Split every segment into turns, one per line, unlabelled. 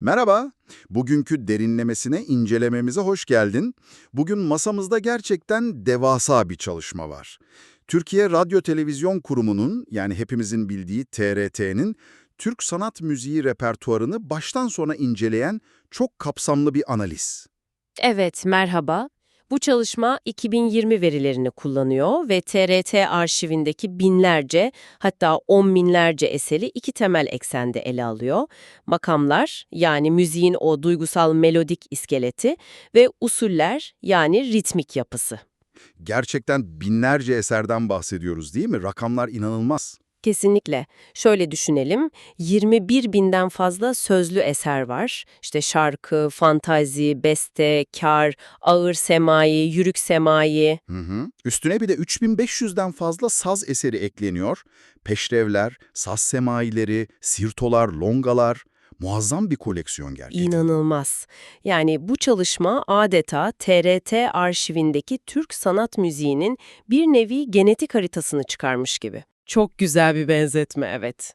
Merhaba, bugünkü derinlemesine incelememize hoş geldin. Bugün masamızda gerçekten devasa bir çalışma var. Türkiye Radyo Televizyon Kurumu'nun, yani hepimizin bildiği TRT'nin, Türk sanat müziği repertuarını baştan sona inceleyen çok kapsamlı bir analiz.
Evet, merhaba. Bu çalışma 2020 verilerini kullanıyor ve TRT arşivindeki binlerce hatta on binlerce eseri iki temel eksende ele alıyor. Makamlar yani müziğin o duygusal melodik iskeleti ve usuller yani ritmik yapısı.
Gerçekten binlerce eserden bahsediyoruz değil mi? Rakamlar inanılmaz.
Kesinlikle. Şöyle düşünelim, 21 binden fazla sözlü eser var. İşte şarkı, fantazi, beste, kar, ağır semai, yürük semai.
Hı hı. Üstüne bir de 3500'den fazla saz eseri ekleniyor. Peşrevler, saz semaileri, sirtolar, longalar. Muazzam bir koleksiyon gerçekten.
İnanılmaz. Yani bu çalışma adeta TRT arşivindeki Türk sanat müziğinin bir nevi genetik haritasını çıkarmış gibi. Çok güzel bir benzetme, evet.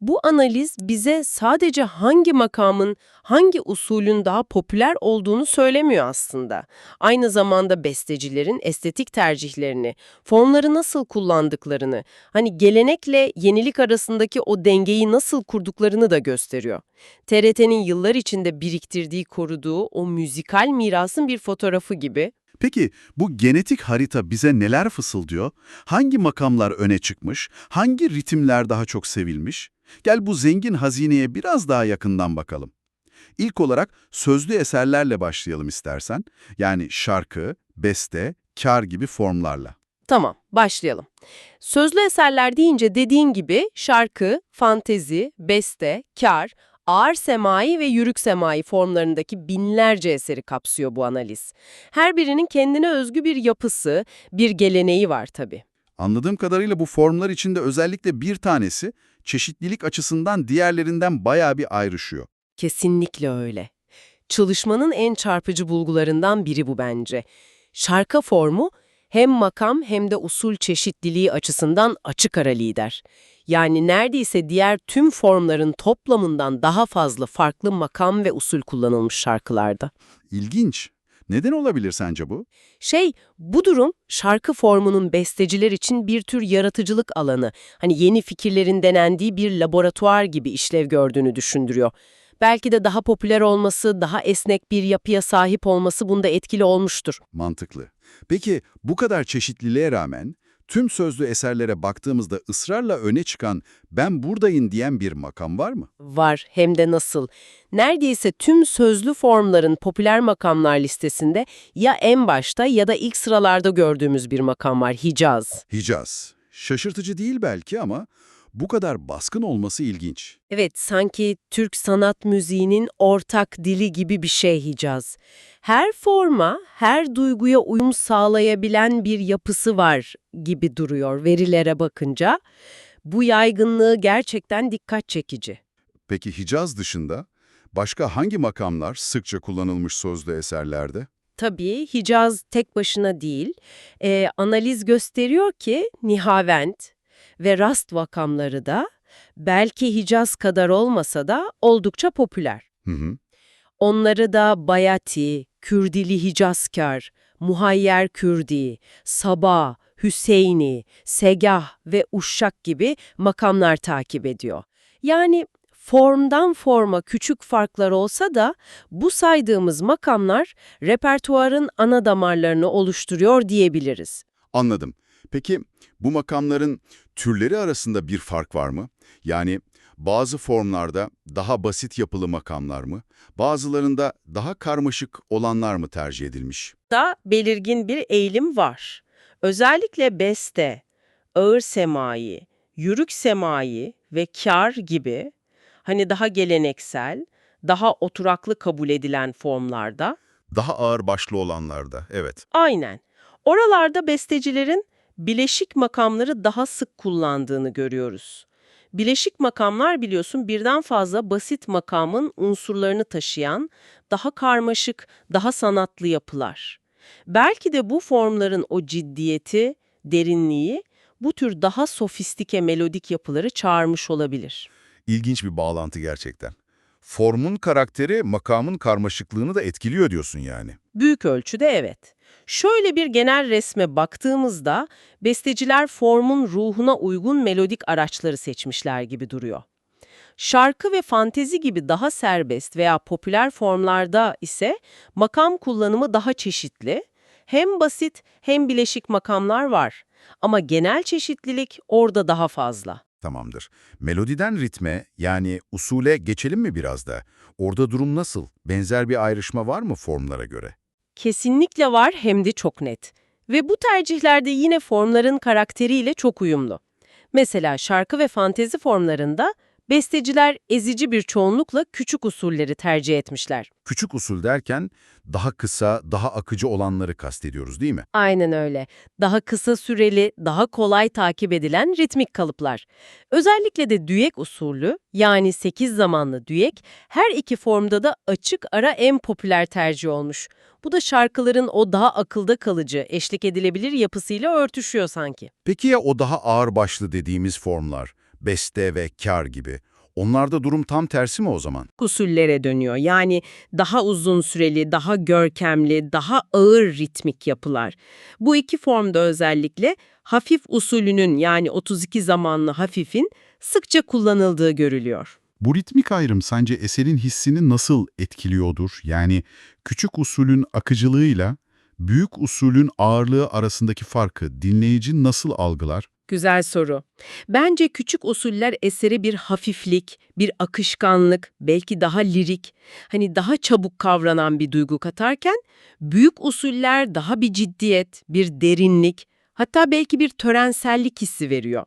Bu analiz bize sadece hangi makamın, hangi usulün daha popüler olduğunu söylemiyor aslında. Aynı zamanda bestecilerin estetik tercihlerini, formları nasıl kullandıklarını, hani gelenekle yenilik arasındaki o dengeyi nasıl kurduklarını da gösteriyor. TRT'nin yıllar içinde biriktirdiği, koruduğu o müzikal mirasın bir fotoğrafı gibi.
Peki bu genetik harita bize neler fısıldıyor? Hangi makamlar öne çıkmış? Hangi ritimler daha çok sevilmiş? Gel bu zengin hazineye biraz daha yakından bakalım. İlk olarak sözlü eserlerle başlayalım istersen. Yani şarkı, beste, kar gibi formlarla.
Tamam, başlayalım. Sözlü eserler deyince dediğin gibi şarkı, fantezi, beste, kar, ağır semai ve yürük semai formlarındaki binlerce eseri kapsıyor bu analiz. Her birinin kendine özgü bir yapısı, bir geleneği var tabii.
Anladığım kadarıyla bu formlar içinde özellikle bir tanesi çeşitlilik açısından diğerlerinden bayağı bir ayrışıyor.
Kesinlikle öyle. Çalışmanın en çarpıcı bulgularından biri bu bence. Şarkı formu hem makam hem de usul çeşitliliği açısından açık ara lider. Yani neredeyse diğer tüm formların toplamından daha fazla farklı makam ve usul kullanılmış şarkılarda.
İlginç. Neden olabilir sence bu?
Şey, bu durum şarkı formunun besteciler için bir tür yaratıcılık alanı, hani yeni fikirlerin denendiği bir laboratuvar gibi işlev gördüğünü düşündürüyor. Belki de daha popüler olması, daha esnek bir yapıya sahip olması bunda etkili olmuştur.
Mantıklı. Peki bu kadar çeşitliliğe rağmen tüm sözlü eserlere baktığımızda ısrarla öne çıkan ben buradayım diyen bir makam var mı?
Var, hem de nasıl. Neredeyse tüm sözlü formların popüler makamlar listesinde ya en başta ya da ilk sıralarda gördüğümüz bir makam var, Hicaz.
Hicaz. Şaşırtıcı değil belki ama bu kadar baskın olması ilginç.
Evet, sanki Türk sanat müziğinin ortak dili gibi bir şey Hicaz. Her forma, her duyguya uyum sağlayabilen bir yapısı var gibi duruyor verilere bakınca. Bu yaygınlığı gerçekten dikkat çekici.
Peki Hicaz dışında başka hangi makamlar sıkça kullanılmış sözlü eserlerde?
Tabii Hicaz tek başına değil, Ee, analiz gösteriyor ki Nihavent ve Rast vakamları da belki Hicaz kadar olmasa da oldukça popüler.
Hı hı.
Onları da Bayati, Kürdili Hicazkar, Muhayyer Kürdi, Sabah, Hüseyini, Segah ve Uşşak gibi makamlar takip ediyor. Yani formdan forma küçük farklar olsa da bu saydığımız makamlar repertuarın ana damarlarını oluşturuyor diyebiliriz.
Anladım. Peki bu makamların türleri arasında bir fark var mı? Yani bazı formlarda daha basit yapılı makamlar mı, bazılarında daha karmaşık olanlar mı tercih edilmiş?
Da belirgin bir eğilim var. Özellikle beste, ağır semai, yürük semai ve kar gibi hani daha geleneksel, daha oturaklı kabul edilen formlarda
Daha ağır başlı olanlarda, evet.
Aynen. Oralarda bestecilerin bileşik makamları daha sık kullandığını görüyoruz. Bileşik makamlar biliyorsun birden fazla basit makamın unsurlarını taşıyan, daha karmaşık, daha sanatlı yapılar. Belki de bu formların o ciddiyeti, derinliği bu tür daha sofistike melodik yapıları çağırmış olabilir.
İlginç bir bağlantı gerçekten.
formun karakteri makamın karmaşıklığını da etkiliyor diyorsun yani.
Büyük ölçüde evet. Şöyle bir genel resme baktığımızda besteciler formun ruhuna uygun melodik araçları seçmişler gibi duruyor. Şarkı ve fantezi gibi daha serbest veya popüler formlarda ise makam kullanımı daha çeşitli. Hem basit hem bileşik makamlar var. Ama genel çeşitlilik orada daha fazla.
Tamamdır. Melodiden ritme yani usule geçelim mi biraz da? Orada durum nasıl? Benzer bir ayrışma var mı formlara göre?
Kesinlikle var hem de çok net. Ve bu tercihlerde yine formların karakteriyle çok uyumlu. Mesela şarkı ve fantezi formlarında besteciler ezici bir çoğunlukla küçük usulleri tercih etmişler.
Küçük usul derken daha kısa, daha akıcı olanları kastediyoruz değil mi?
Aynen öyle. Daha kısa süreli, daha kolay takip edilen ritmik kalıplar. Özellikle de düek usulü yani 8 zamanlı düek her iki formda da açık ara en popüler tercih olmuş. Bu da şarkıların o daha akılda kalıcı, eşlik edilebilir yapısıyla örtüşüyor sanki.
Peki ya o daha ağır başlı dediğimiz formlar, beste ve kar gibi? Onlarda durum tam tersi mi o zaman?
usullere dönüyor. Yani daha uzun süreli, daha görkemli, daha ağır ritmik yapılar. Bu iki formda özellikle hafif usulünün yani 32 zamanlı hafifin sıkça kullanıldığı görülüyor.
Bu ritmik ayrım sence eserin hissini nasıl etkiliyordur? Yani küçük usulün akıcılığıyla büyük usulün ağırlığı arasındaki farkı dinleyici nasıl algılar?
Güzel soru. Bence küçük usuller eseri bir hafiflik, bir akışkanlık, belki daha lirik, hani daha çabuk kavranan bir duygu katarken, büyük usuller daha bir ciddiyet, bir derinlik, hatta belki bir törensellik hissi veriyor.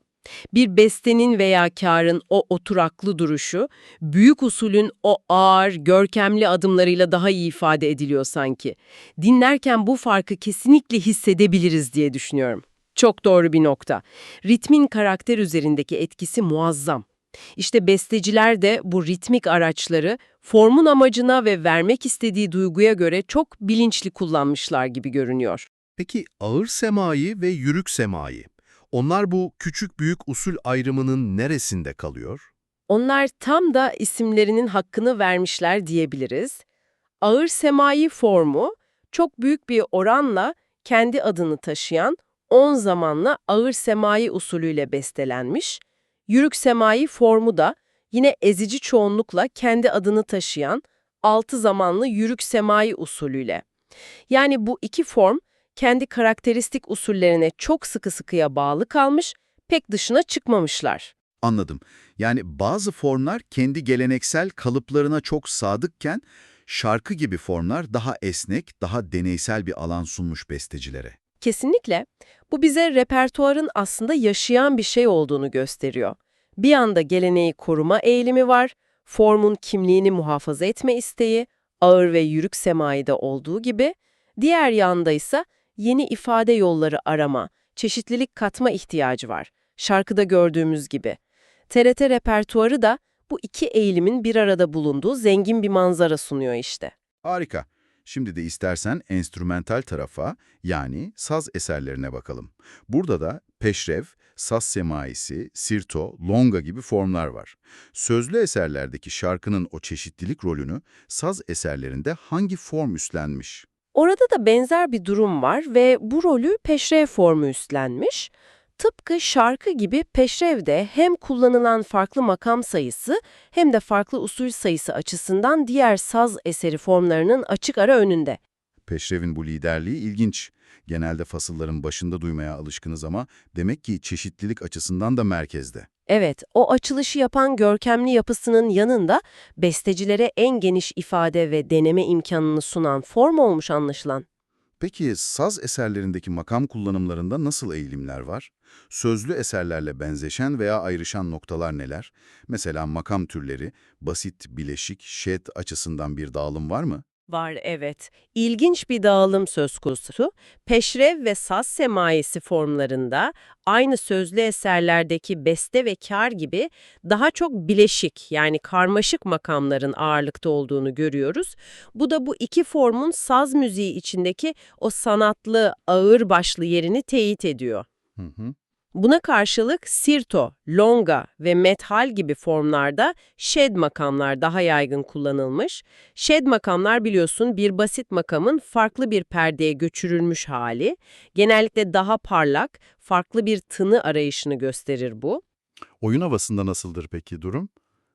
Bir bestenin veya kârın o oturaklı duruşu, büyük usulün o ağır, görkemli adımlarıyla daha iyi ifade ediliyor sanki. Dinlerken bu farkı kesinlikle hissedebiliriz diye düşünüyorum. Çok doğru bir nokta. Ritmin karakter üzerindeki etkisi muazzam. İşte besteciler de bu ritmik araçları formun amacına ve vermek istediği duyguya göre çok bilinçli kullanmışlar gibi görünüyor.
Peki ağır semai ve yürük semai, onlar bu küçük büyük usul ayrımının neresinde kalıyor?
Onlar tam da isimlerinin hakkını vermişler diyebiliriz. Ağır semai formu çok büyük bir oranla kendi adını taşıyan 10 zamanlı ağır semai usulüyle bestelenmiş. Yürük semai formu da yine ezici çoğunlukla kendi adını taşıyan 6 zamanlı yürük semai usulüyle. Yani bu iki form kendi karakteristik usullerine çok sıkı sıkıya bağlı kalmış, pek dışına çıkmamışlar.
Anladım. Yani bazı formlar kendi geleneksel kalıplarına çok sadıkken, şarkı gibi formlar daha esnek, daha deneysel bir alan sunmuş bestecilere.
Kesinlikle. Bu bize repertuarın aslında yaşayan bir şey olduğunu gösteriyor. Bir yanda geleneği koruma eğilimi var, formun kimliğini muhafaza etme isteği, ağır ve yürük semaide olduğu gibi, diğer yanda ise yeni ifade yolları arama, çeşitlilik katma ihtiyacı var. Şarkıda gördüğümüz gibi. TRT repertuarı da bu iki eğilimin bir arada bulunduğu zengin bir manzara sunuyor işte.
Harika. Şimdi de istersen enstrümental tarafa yani saz eserlerine bakalım. Burada da peşrev, saz semaisi, sirto, longa gibi formlar var. Sözlü eserlerdeki şarkının o çeşitlilik rolünü saz eserlerinde hangi form üstlenmiş?
Orada da benzer bir durum var ve bu rolü peşrev formu üstlenmiş. Tıpkı şarkı gibi peşrev de hem kullanılan farklı makam sayısı hem de farklı usul sayısı açısından diğer saz eseri formlarının açık ara önünde.
Peşrev'in bu liderliği ilginç. Genelde fasılların başında duymaya alışkınız ama demek ki çeşitlilik açısından da merkezde.
Evet, o açılışı yapan görkemli yapısının yanında bestecilere en geniş ifade ve deneme imkanını sunan form olmuş anlaşılan.
Peki saz eserlerindeki makam kullanımlarında nasıl eğilimler var? Sözlü eserlerle benzeşen veya ayrışan noktalar neler? Mesela makam türleri, basit, bileşik, şet açısından bir dağılım var mı?
Var evet. İlginç bir dağılım söz konusu. Peşrev ve saz semaisi formlarında aynı sözlü eserlerdeki beste ve kar gibi daha çok bileşik yani karmaşık makamların ağırlıkta olduğunu görüyoruz. Bu da bu iki formun saz müziği içindeki o sanatlı, ağır başlı yerini teyit ediyor.
Hı hı.
Buna karşılık sirto, longa ve methal gibi formlarda shed makamlar daha yaygın kullanılmış. Shed makamlar biliyorsun bir basit makamın farklı bir perdeye göçürülmüş hali. Genellikle daha parlak, farklı bir tını arayışını gösterir bu.
Oyun havasında nasıldır peki durum?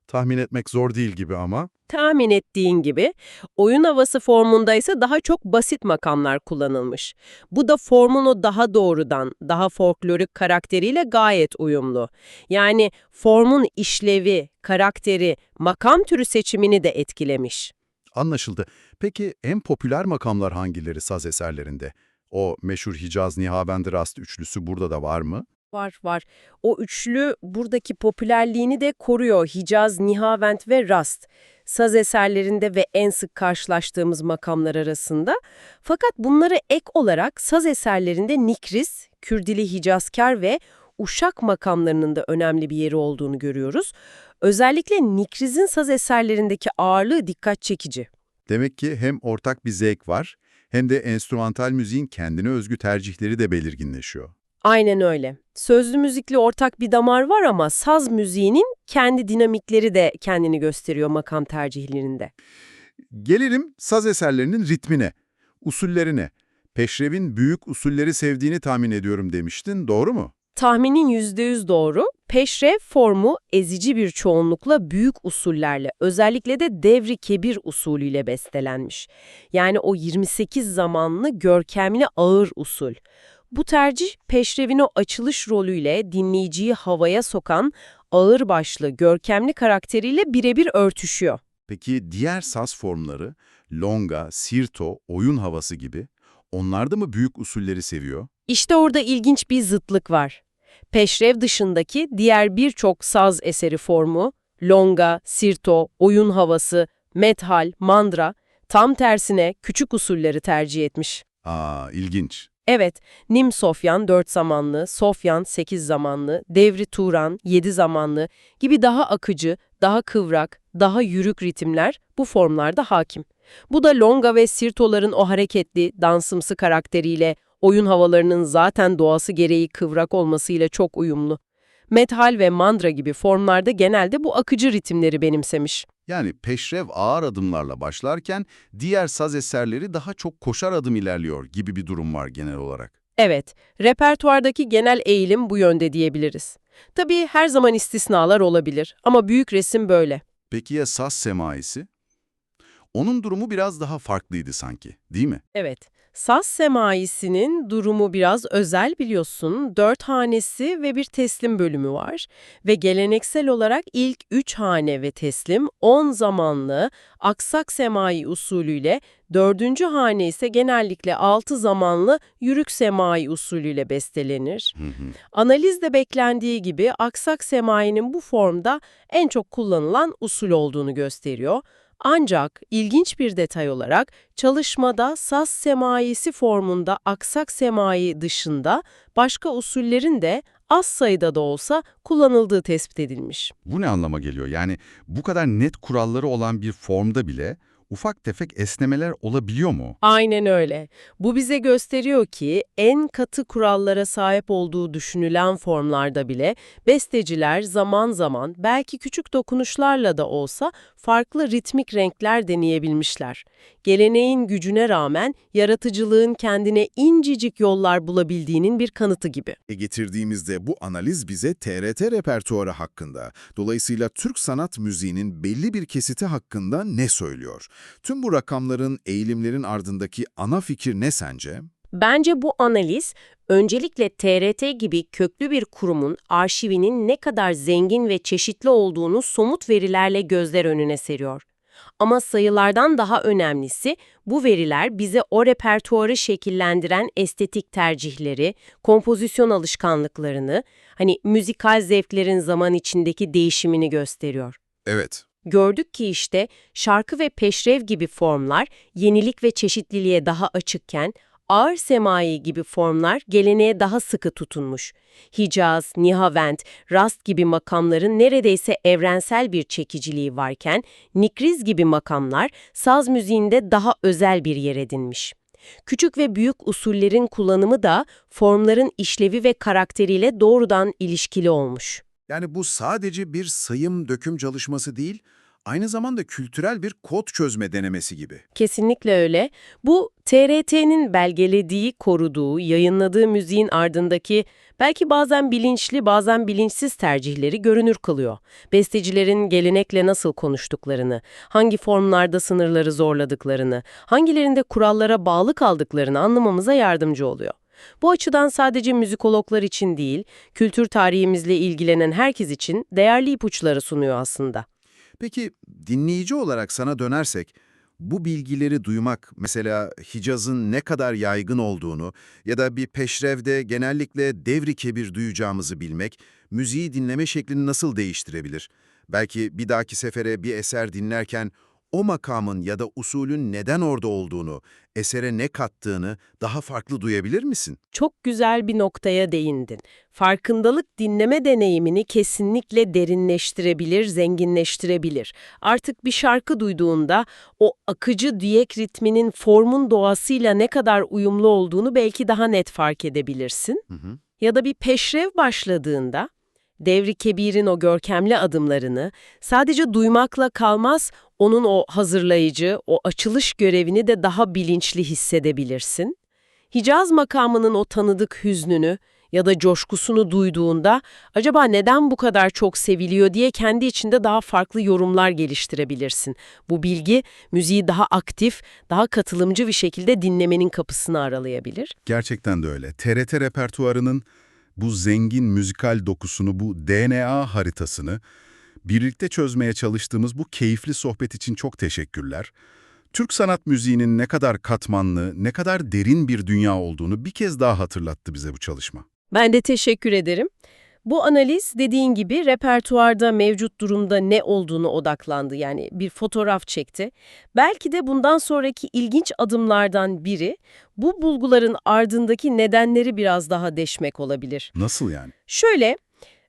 Tahmin etmek zor değil gibi ama.
Tahmin ettiğin gibi oyun havası formunda ise daha çok basit makamlar kullanılmış. Bu da formun o daha doğrudan, daha folklorik karakteriyle gayet uyumlu. Yani formun işlevi, karakteri, makam türü seçimini de etkilemiş.
Anlaşıldı. Peki en popüler makamlar hangileri saz eserlerinde? O meşhur Hicaz Nihavend Rast üçlüsü burada da var mı?
Var var. O üçlü buradaki popülerliğini de koruyor. Hicaz, Nihavent ve Rast. Saz eserlerinde ve en sık karşılaştığımız makamlar arasında. Fakat bunları ek olarak saz eserlerinde Nikris, Kürdili Hicazkar ve Uşak makamlarının da önemli bir yeri olduğunu görüyoruz. Özellikle Nikriz'in saz eserlerindeki ağırlığı dikkat çekici.
Demek ki hem ortak bir zevk var hem de enstrümantal müziğin kendine özgü tercihleri de belirginleşiyor.
Aynen öyle. Sözlü müzikli ortak bir damar var ama saz müziğinin kendi dinamikleri de kendini gösteriyor makam tercihlerinde.
Gelelim saz eserlerinin ritmine, usullerine. Peşrev'in büyük usulleri sevdiğini tahmin ediyorum demiştin, doğru mu?
Tahminin %100 doğru. Peşrev formu ezici bir çoğunlukla büyük usullerle, özellikle de devri kebir usulüyle bestelenmiş. Yani o 28 zamanlı görkemli ağır usul. Bu tercih Peşrev'in o açılış rolüyle dinleyiciyi havaya sokan ağır başlı, görkemli karakteriyle birebir örtüşüyor.
Peki diğer saz formları, longa, sirto, oyun havası gibi, onlar da mı büyük usulleri seviyor?
İşte orada ilginç bir zıtlık var. Peşrev dışındaki diğer birçok saz eseri formu, longa, sirto, oyun havası, methal, mandra, tam tersine küçük usulleri tercih etmiş.
Aa, ilginç.
Evet, Nim Sofyan 4 zamanlı, Sofyan 8 zamanlı, Devri Turan 7 zamanlı gibi daha akıcı, daha kıvrak, daha yürük ritimler bu formlarda hakim. Bu da longa ve sirtoların o hareketli, dansımsı karakteriyle, oyun havalarının zaten doğası gereği kıvrak olmasıyla çok uyumlu. Methal ve mandra gibi formlarda genelde bu akıcı ritimleri benimsemiş.
Yani peşrev ağır adımlarla başlarken diğer saz eserleri daha çok koşar adım ilerliyor gibi bir durum var genel olarak.
Evet, repertuardaki genel eğilim bu yönde diyebiliriz. Tabii her zaman istisnalar olabilir ama büyük resim böyle.
Peki ya saz semaisi? Onun durumu biraz daha farklıydı sanki, değil mi?
Evet, Saz semaisinin durumu biraz özel biliyorsun. Dört hanesi ve bir teslim bölümü var. Ve geleneksel olarak ilk üç hane ve teslim on zamanlı aksak semai usulüyle, dördüncü hane ise genellikle altı zamanlı yürük semai usulüyle bestelenir.
Hı hı.
Analizde beklendiği gibi aksak semainin bu formda en çok kullanılan usul olduğunu gösteriyor. Ancak ilginç bir detay olarak çalışmada saz semaisi formunda aksak semai dışında başka usullerin de az sayıda da olsa kullanıldığı tespit edilmiş.
Bu ne anlama geliyor? Yani bu kadar net kuralları olan bir formda bile ufak tefek esnemeler olabiliyor mu?
Aynen öyle. Bu bize gösteriyor ki en katı kurallara sahip olduğu düşünülen formlarda bile besteciler zaman zaman belki küçük dokunuşlarla da olsa farklı ritmik renkler deneyebilmişler. Geleneğin gücüne rağmen yaratıcılığın kendine incecik yollar bulabildiğinin bir kanıtı gibi.
E getirdiğimizde bu analiz bize TRT repertuarı hakkında, dolayısıyla Türk sanat müziğinin belli bir kesiti hakkında ne söylüyor? Tüm bu rakamların, eğilimlerin ardındaki ana fikir ne sence?
Bence bu analiz öncelikle TRT gibi köklü bir kurumun arşivinin ne kadar zengin ve çeşitli olduğunu somut verilerle gözler önüne seriyor. Ama sayılardan daha önemlisi bu veriler bize o repertuarı şekillendiren estetik tercihleri, kompozisyon alışkanlıklarını, hani müzikal zevklerin zaman içindeki değişimini gösteriyor.
Evet,
Gördük ki işte şarkı ve peşrev gibi formlar yenilik ve çeşitliliğe daha açıkken, ağır semai gibi formlar geleneğe daha sıkı tutunmuş. Hicaz, Nihavent, Rast gibi makamların neredeyse evrensel bir çekiciliği varken, Nikriz gibi makamlar saz müziğinde daha özel bir yer edinmiş. Küçük ve büyük usullerin kullanımı da formların işlevi ve karakteriyle doğrudan ilişkili olmuş.
Yani bu sadece bir sayım döküm çalışması değil, aynı zamanda kültürel bir kod çözme denemesi gibi.
Kesinlikle öyle. Bu TRT'nin belgelediği, koruduğu, yayınladığı müziğin ardındaki belki bazen bilinçli bazen bilinçsiz tercihleri görünür kılıyor. Bestecilerin gelenekle nasıl konuştuklarını, hangi formlarda sınırları zorladıklarını, hangilerinde kurallara bağlı kaldıklarını anlamamıza yardımcı oluyor. Bu açıdan sadece müzikologlar için değil, kültür tarihimizle ilgilenen herkes için değerli ipuçları sunuyor aslında.
Peki dinleyici olarak sana dönersek, bu bilgileri duymak, mesela Hicaz'ın ne kadar yaygın olduğunu ya da bir peşrevde genellikle devri kebir duyacağımızı bilmek, müziği dinleme şeklini nasıl değiştirebilir? Belki bir dahaki sefere bir eser dinlerken o makamın ya da usulün neden orada olduğunu, esere ne kattığını daha farklı duyabilir misin?
Çok güzel bir noktaya değindin. Farkındalık dinleme deneyimini kesinlikle derinleştirebilir, zenginleştirebilir. Artık bir şarkı duyduğunda o akıcı diyek ritminin formun doğasıyla ne kadar uyumlu olduğunu belki daha net fark edebilirsin.
Hı hı.
Ya da bir peşrev başladığında Devri Kebir'in o görkemli adımlarını sadece duymakla kalmaz, onun o hazırlayıcı, o açılış görevini de daha bilinçli hissedebilirsin. Hicaz makamının o tanıdık hüznünü ya da coşkusunu duyduğunda acaba neden bu kadar çok seviliyor diye kendi içinde daha farklı yorumlar geliştirebilirsin. Bu bilgi müziği daha aktif, daha katılımcı bir şekilde dinlemenin kapısını aralayabilir.
Gerçekten de öyle. TRT repertuarının bu zengin müzikal dokusunu, bu DNA haritasını birlikte çözmeye çalıştığımız bu keyifli sohbet için çok teşekkürler. Türk sanat müziğinin ne kadar katmanlı, ne kadar derin bir dünya olduğunu bir kez daha hatırlattı bize bu çalışma.
Ben de teşekkür ederim. Bu analiz dediğin gibi repertuarda mevcut durumda ne olduğunu odaklandı. Yani bir fotoğraf çekti. Belki de bundan sonraki ilginç adımlardan biri bu bulguların ardındaki nedenleri biraz daha deşmek olabilir.
Nasıl yani?
Şöyle,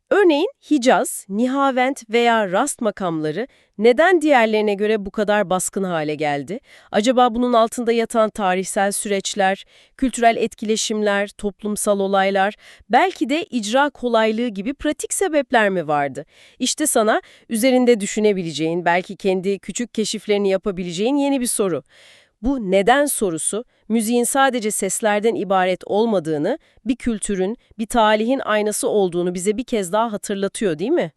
örneğin Hicaz, Nihavent veya Rast makamları neden diğerlerine göre bu kadar baskın hale geldi? Acaba bunun altında yatan tarihsel süreçler, kültürel etkileşimler, toplumsal olaylar, belki de icra kolaylığı gibi pratik sebepler mi vardı? İşte sana üzerinde düşünebileceğin, belki kendi küçük keşiflerini yapabileceğin yeni bir soru. Bu neden sorusu, müziğin sadece seslerden ibaret olmadığını, bir kültürün, bir tarihin aynası olduğunu bize bir kez daha hatırlatıyor değil mi?